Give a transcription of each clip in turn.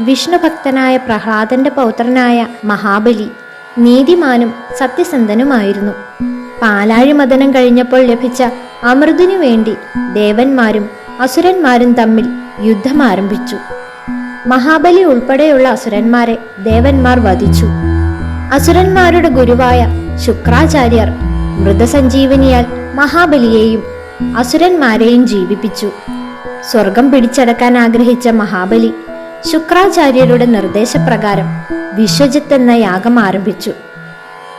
വിഷ്ണുഭക്തനായ പ്രഹ്ലാദന്റെ പൗത്രനായ മഹാബലി നീതിമാനും സത്യസന്ധനുമായിരുന്നു. പാലാഴി മദനം കഴിഞ്ഞപ്പോൾ ലഭിച്ച അമൃതിനു വേണ്ടി ദേവന്മാരും അസുരന്മാരും തമ്മിൽ യുദ്ധം ആരംഭിച്ചു. മഹാബലി ഉൾപ്പെടെയുള്ള അസുരന്മാരെ ദേവന്മാർ വധിച്ചു. അസുരന്മാരുടെ ഗുരുവായ ശുക്രാചാര്യർ മൃതസഞ്ജീവനിയാൽ മഹാബലിയെയും അസുരന്മാരെയും ജീവിപ്പിച്ചു. സ്വർഗം പിടിച്ചടക്കാൻ ആഗ്രഹിച്ച മഹാബലി ശുക്രാചാര്യരുടെ നിർദ്ദേശപ്രകാരം വിശ്വജിത്ത് എന്ന യാഗം ആരംഭിച്ചു.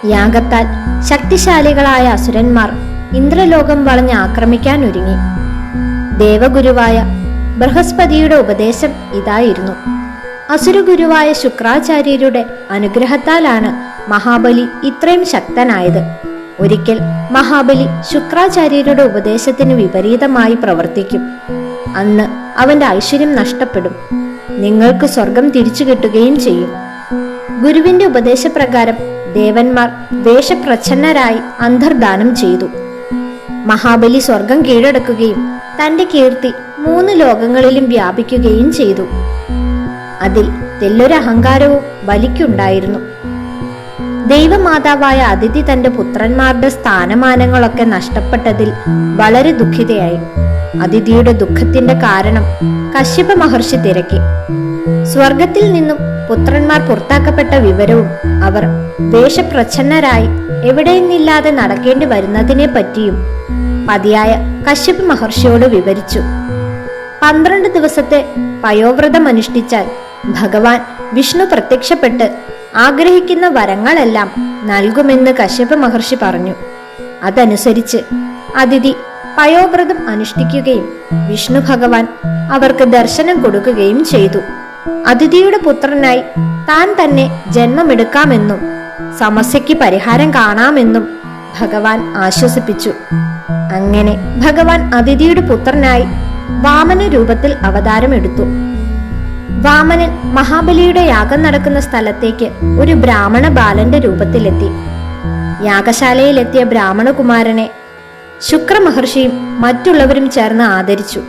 യാഗത്താൽ ശക്തിശാലികളായ അസുരന്മാർ ഇന്ദ്രലോകം വളഞ്ഞ് ആക്രമിക്കാൻ ഒരുങ്ങി. ദേവഗുരുവായ ബൃഹസ്പതിയുടെ ഉപദേശം ഇതായിരുന്നു. അസുരഗുരുവായ ശുക്രാചാര്യരുടെ അനുഗ്രഹത്താലാണ് മഹാബലി ഇത്രയും ശക്തനായത്. ഒരിക്കൽ മഹാബലി ശുക്രാചാര്യരുടെ ഉപദേശത്തിന് വിപരീതമായി പ്രവർത്തിക്കും. അന്ന് അവന്റെ ഐശ്വര്യം നഷ്ടപ്പെടും. നിങ്ങൾക്ക് സ്വർഗം തിരിച്ചു കിട്ടുകയും ചെയ്യും. ഗുരുവിന്റെ ഉപദേശപ്രകാരം ദേവന്മാർ വേഷപ്രച്ഛന്നരായി അന്തർദാനം ചെയ്തു. മഹാബലി സ്വർഗം കീഴടക്കുകയും തന്റെ കീർത്തി മൂന്ന് ലോകങ്ങളിലും വ്യാപിക്കുകയും ചെയ്തു. അതിൽ തെല്ലൊരു അഹങ്കാരവും ബലിക്കുണ്ടായിരുന്നു. ദൈവമാതാവായ അതിഥി തന്റെ പുത്രന്മാരുടെ സ്ഥാനമാനങ്ങളൊക്കെ നഷ്ടപ്പെട്ടതിൽ വളരെ ദുഃഖിതയായി. അതിഥിയുടെ ദുഃഖത്തിന്റെ കാരണം കശ്യപ മഹർഷി തിരക്കി. സ്വർഗത്തിൽ നിന്നും പുത്രന്മാർ പുറത്താക്കപ്പെട്ട വിവരവും അവർ വേഷപ്രച്ഛന്നരായി എവിടെയെന്നില്ലാതെ നടക്കേണ്ടി വരുന്നതിനെ പറ്റിയും പതിയായ കശ്യപ മഹർഷിയോട് വിവരിച്ചു. പന്ത്രണ്ട് ദിവസത്തെ പയോവ്രതം അനുഷ്ഠിച്ചാൽ ഭഗവാൻ വിഷ്ണു പ്രത്യക്ഷപ്പെട്ട് ആഗ്രഹിക്കുന്ന വരങ്ങളെല്ലാം നൽകുമെന്ന് കശ്യപ മഹർഷി പറഞ്ഞു. അതനുസരിച്ച് അതിഥി പയോവ്രതം അനുഷ്ഠിക്കുകയും വിഷ്ണു ഭഗവാൻ അവർക്ക് ദർശനം കൊടുക്കുകയും ചെയ്തു. അതിഥിയുടെ പുത്രനായി താൻ തന്നെ ജന്മമെടുക്കാമെന്നും സമസ്യയ്ക്ക് പരിഹാരം കാണാമെന്നും ഭഗവാൻ ആശ്വസിപ്പിച്ചു. അങ്ങനെ ഭഗവാൻ അതിഥിയുടെ പുത്രനായി വാമന രൂപത്തിൽ അവതാരമെടുത്തു. വാമനൻ മഹാബലിയുടെ യാഗം നടക്കുന്ന സ്ഥലത്തേക്ക് ഒരു ബ്രാഹ്മണ ബാലന്റെ രൂപത്തിലെത്തി. യാഗശാലയിലെത്തിയ ബ്രാഹ്മണകുമാരനെ ശുക്രമഹർഷിയും മറ്റുള്ളവരും ചേർന്ന് ആദരിച്ചു.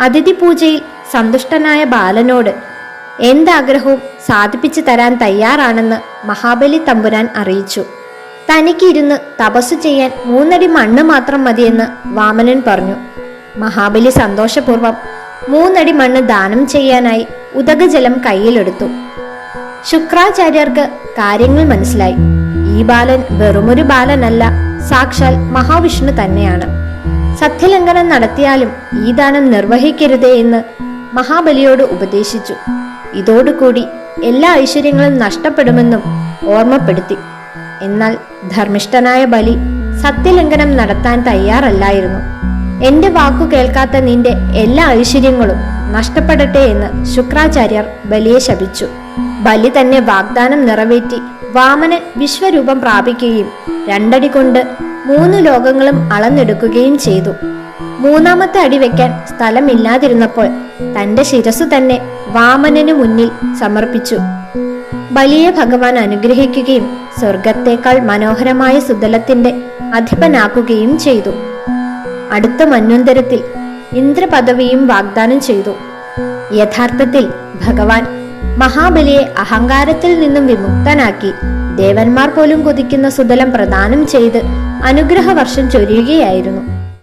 അതിഥി പൂജയിൽ സന്തുഷ്ടനായ ബാലനോട് എന്താഗ്രഹവും സാധിപ്പിച്ചു തരാൻ തയ്യാറാണെന്ന് മഹാബലി തമ്പുരാൻ അറിയിച്ചു. തനിക്ക് ഇരുന്ന് തപസ്സു ചെയ്യാൻ മൂന്നടി മണ്ണ് മാത്രം മതിയെന്ന് വാമനൻ പറഞ്ഞു. മഹാബലി സന്തോഷപൂർവം മൂന്നടി മണ്ണ് ദാനം ചെയ്യാനായി ഉദകജലം കയ്യിലെടുത്തു. ശുക്രാചാര്യർക്ക് കാര്യങ്ങൾ മനസ്സിലായി. ഈ ബാലൻ വെറുമൊരു ബാലനല്ല. സാക്ഷാൽ മഹാവിഷ്ണു തന്നെയാണ്. സത്യലംഘനം നടത്തിയാലും ഈ ദാനം നിർവഹിക്കരുതേ എന്ന് മഹാബലിയോട് ഉപദേശിച്ചു. ഇതോടുകൂടി എല്ലാ ഐശ്വര്യങ്ങളും നഷ്ടപ്പെടുമെന്നും ഓർമ്മപ്പെടുത്തി. എന്നാൽ ധർമ്മിഷ്ഠനായ ബലി സത്യലംഘനം നടത്താൻ തയ്യാറല്ലായിരുന്നു. എന്റെ വാക്കു കേൾക്കാത്ത നിന്റെ എല്ലാ ഐശ്വര്യങ്ങളും നഷ്ടപ്പെടട്ടെ എന്ന് ശുക്രാചാര്യർ ബലിയെ ശപിച്ചു. ബലി തന്നെ വാഗ്ദാനം നിറവേറ്റി വാമനൻ വിശ്വരൂപം പ്രാപിക്കുകയും രണ്ടടി കൊണ്ട് മൂന്ന് ലോകങ്ങളും അളന്നെടുക്കുകയും ചെയ്തു. മൂന്നാമത്തെ അടി വെക്കാൻ സ്ഥലമില്ലാതിരുന്നപ്പോൾ തന്റെ ശിരസ് തന്നെ വാമനന് മുന്നിൽ സമർപ്പിച്ചു. ബലിയെ ഭഗവാൻ അനുഗ്രഹിക്കുകയും സ്വർഗത്തേക്കാൾ മനോഹരമായ സുതലത്തിന്റെ അധിപനാക്കുകയും ചെയ്തു. അടുത്ത മന്വന്തരത്തിൽ ഇന്ദ്രപദവിയും വാഗ്ദാനം ചെയ്തു. യഥാർത്ഥത്തിൽ ഭഗവാൻ മഹാബലിയെ അഹങ്കാരത്തിൽ നിന്നും വിമുക്തനാക്കി. ദേവന്മാർ പോലും കൊതിക്കുന്ന സുതലം പ്രദാനം ചെയ്ത് അനുഗ്രഹവർഷം ചൊരിയുകയായിരുന്നു.